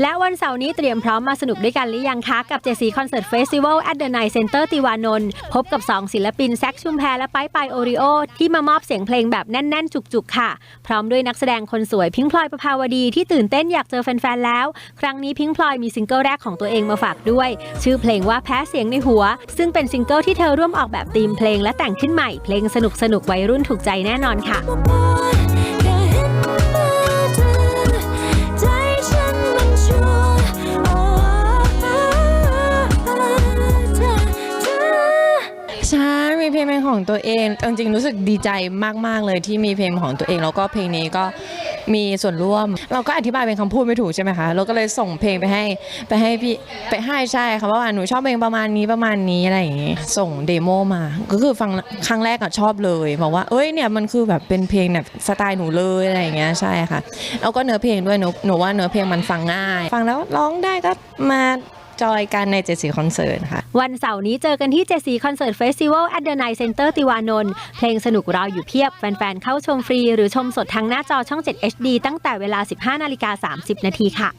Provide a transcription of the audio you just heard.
และวันเสาร์นี้เตรียมพร้อมมาสนุกด้วยกันหรือยังคะกับเจสีคอนเสิร์ตเฟสติวัล at the Night Center ติวานนท์พบกับ 2 ศิลปินแซคชุมแพรและไปไปโอริโอที่มามอบเสียงเพลงแบบแน่น ๆ จุก ๆ ค่ะ พร้อมด้วยนักแสดงคนสวยพิงพลอยประภาวดีที่ตื่นเต้นอยากเจอแฟน ๆ แล้ว ครั้งนี้พิงพลอยมีซิงเกิลแรกของตัวเองมาฝากด้วย ชื่อเพลงว่าแพ้เสียงในหัว ซึ่งเป็นซิงเกิลที่เธอร่วมออกแบบธีมเพลงและแต่งขึ้นใหม่เพลงสนุกๆวัยรุ่นถูกใจแน่นอนค่ะ มีเพลงเป็นของตัวเองจริงๆรู้สึกดีใจมากๆเลยที่มีเพลงของตัวเอง แล้วก็เพลงนี้ก็มีส่วนร่วม เราก็อธิบายเป็นคำพูดไม่ถูกใช่ไหมคะเราก็เลยส่งเพลงไปให้ไปให้พี่ไปให้ใช่ค่ะว่าหนูชอบเพลงประมาณนี้ประมาณนี้อะไรอย่างงี้ส่งเดโมมา ก็คือฟังครั้งแรกอะชอบเลยบอกว่าเอ้ยเนี่ยมันคือแบบเป็นเพลงแบบสไตล์หนูเลยอะไรอย่างเงี้ยใช่ค่ะแล้วก็เนื้อเพลงด้วยหนูหนูว่าเนื้อเพลงมันฟังง่าย ฟังแล้วร้องได้ก็มา จอยกันในเจสีคอนเสิร์ตค่ะ วันเสาร์นี้เจอกันที่เจสีคอนเสิร์ตเฟสติวัล at the Night Center ติวานนท์เพลงสนุกรออยู่เพียบ แฟนๆ เข้าชมฟรี หรือชมสดทางหน้าจอช่อง 7 HD ตั้งแต่เวลา 15นาฬิกา30 นาทีค่ะ